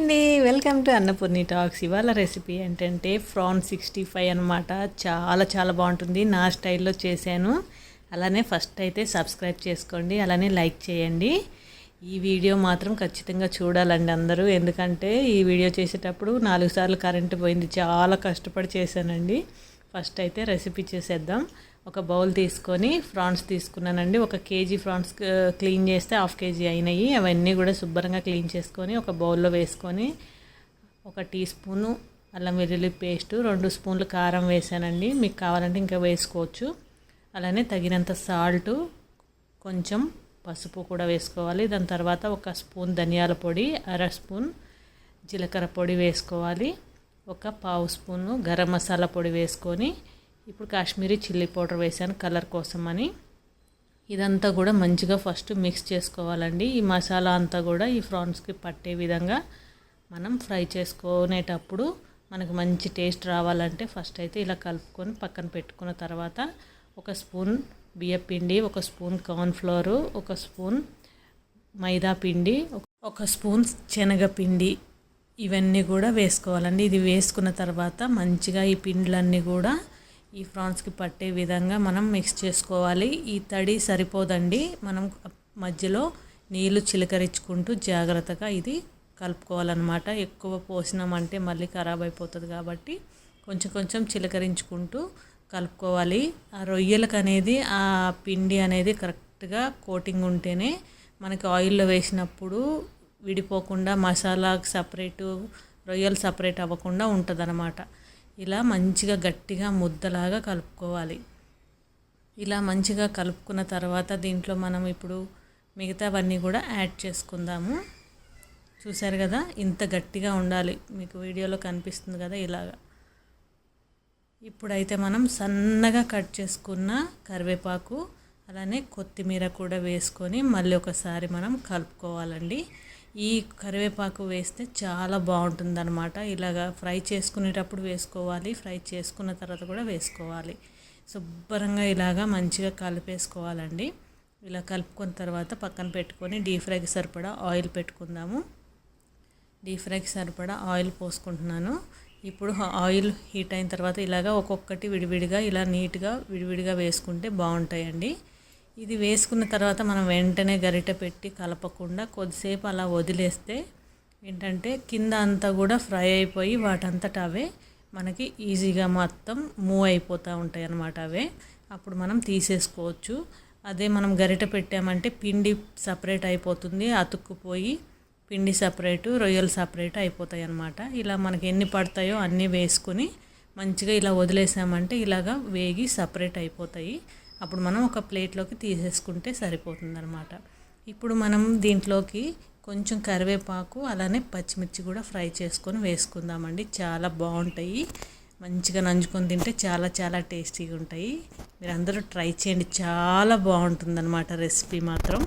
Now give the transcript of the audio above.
అండి. Welcome to Annapurni talks ఇవాళ recipe ఏంటంటే ఫ్రాన్ సిక్స్టీ ఫైవ్ అనమాట చాలా చాలా బాగుంటుంది. నా స్టైల్లో చేశాను. అలానే ఫస్ట్ అయితే సబ్స్క్రైబ్ చేసుకోండి. అలానే లైక్ చేయండి. ఈ వీడియో మాత్రం ఖచ్చితంగా చూడాలండి అందరూ. ఎందుకంటే ఈ వీడియో చేసేటప్పుడు నాలుగు సార్లు కరెంటు పోయింది. చాలా కష్టపడి చేశానండి. ఫస్ట్ అయితే రెసిపీ చేసేద్దాం. ఒక బౌల్ తీసుకొని ఫ్రాన్స్ తీసుకున్నానండి. ఒక కేజీ ఫ్రాన్స్ క్లీన్ చేస్తే హాఫ్ కేజీ అయినాయి. అవన్నీ కూడా శుభ్రంగా క్లీన్ చేసుకొని ఒక బౌల్లో వేసుకొని ఒక టీ స్పూను అల్లం వెల్లుల్లి పేస్టు రెండు స్పూన్లు కారం వేసానండి. మీకు కావాలంటే ఇంకా వేసుకోవచ్చు. అలానే తగినంత సాల్టు కొంచెం పసుపు కూడా వేసుకోవాలి. దాని తర్వాత ఒక స్పూన్ ధనియాల పొడి అర స్పూన్ జీలకర్ర పొడి వేసుకోవాలి. ఒక పావు స్పూను గరం మసాలా పొడి వేసుకొని ఇప్పుడు కాశ్మీరీ చిల్లీ పౌడర్ వేసాను కలర్ కోసం అని. ఇదంతా కూడా మంచిగా ఫస్ట్ మిక్స్ చేసుకోవాలండి. ఈ మసాలా అంతా కూడా ఈ ఫ్రాన్స్కి పట్టే విధంగా మనం ఫ్రై చేసుకునేటప్పుడు మనకు మంచి టేస్ట్ రావాలంటే ఫస్ట్ అయితే ఇలా కలుపుకొని పక్కన పెట్టుకున్న తర్వాత ఒక స్పూన్ బియ్యపిండి ఒక స్పూన్ కార్న్ఫ్లోరు ఒక స్పూన్ మైదా పిండి ఒక స్పూన్ శనగపిండి ఇవన్నీ కూడా వేసుకోవాలండి. ఇది వేసుకున్న తర్వాత మంచిగా ఈ పిండ్లన్నీ కూడా ఈ ఫ్రాన్స్కి పట్టే విధంగా మనం మిక్స్ చేసుకోవాలి. ఈ తడి సరిపోదండి. మనం మధ్యలో నీళ్ళు చిలకరించుకుంటూ జాగ్రత్తగా ఇది కలుపుకోవాలన్నమాట. ఎక్కువ పోసినామంటే మళ్ళీ ఖరాబ్ అయిపోతుంది కాబట్టి కొంచెం కొంచెం చిలకరించుకుంటూ కలుపుకోవాలి. ఆ రొయ్యలకు అనేది ఆ పిండి అనేది కరెక్ట్గా కోటింగ్ ఉంటేనే మనకి ఆయిల్లో వేసినప్పుడు విడిపోకుండా మసాలాకు సపరేటు రొయ్యలు సపరేట్ అవ్వకుండా ఉంటుంది ఇలా మంచిగా గట్టిగా ముద్దలాగా కలుపుకోవాలి. ఇలా మంచిగా కలుపుకున్న తర్వాత దీంట్లో మనం ఇప్పుడు మిగతావన్నీ కూడా యాడ్ చేసుకుందాము. చూసారు కదా? ఇంత గట్టిగా ఉండాలి. మీకు వీడియోలో కనిపిస్తుంది కదా ఇలాగా. ఇప్పుడైతే మనం సన్నగా కట్ చేసుకున్న కరివేపాకు అలానే కొత్తిమీర కూడా వేసుకొని మళ్ళీ ఒకసారి మనం కలుపుకోవాలండి. ఈ కరివేపాకు వేస్తే చాలా బాగుంటుంది అనమాట ఇలాగా ఫ్రై చేసుకునేటప్పుడు వేసుకోవాలి ఫ్రై చేసుకున్న తర్వాత కూడా వేసుకోవాలి. శుభ్రంగా ఇలాగా మంచిగా కలిపేసుకోవాలండి. ఇలా కలుపుకున్న తర్వాత పక్కన పెట్టుకొని డీప్ ఫ్రైకి సరిపడా ఆయిల్ పెట్టుకుందాము. డీప్ ఫ్రైకి సరిపడా ఆయిల్ పోసుకుంటున్నాను. ఇప్పుడు ఆయిల్ హీట్ అయిన తర్వాత ఇలాగా ఒక్కొక్కటి విడివిడిగా ఇలా నీట్గా విడివిడిగా వేసుకుంటే బాగుంటాయండి. ఇది వేసుకున్న తర్వాత మనం వెంటనే గరిట పెట్టి కలపకుండా కొద్దిసేపు అలా వదిలేస్తే ఏంటంటే కింద అంతా కూడా ఫ్రై అయిపోయి వాటంతట అవే మనకి ఈజీగా మొత్తం మూవ్ అయిపోతూ ఉంటాయి అన్నమాట అవే. అప్పుడు మనం తీసేసుకోవచ్చు. అదే మనం గరిట పెట్టామంటే పిండి సపరేట్ అయిపోతుంది. అతుక్కుపోయి పిండి సపరేటు రొయ్యలు సపరేట్ అయిపోతాయి అన్నమాట. ఇలా మనకి ఎన్ని పడతాయో అన్నీ వేసుకొని మంచిగా ఇలా వదిలేసామంటే ఇలాగా వేగి సపరేట్ అయిపోతాయి. అప్పుడు మనం ఒక ప్లేట్లోకి తీసేసుకుంటే సరిపోతుందన్నమాట. ఇప్పుడు మనం దీంట్లోకి కొంచెం కరివేపాకు అలానే పచ్చిమిర్చి కూడా ఫ్రై చేసుకొని వేసుకుందామండి. చాలా బాగుంటాయి. మంచిగా నంచుకొని తింటే చాలా చాలా టేస్టీగా ఉంటాయి మీరు అందరూ ట్రై చేయండి. చాలా బాగుంటుందన్నమాట రెసిపీ మాత్రం.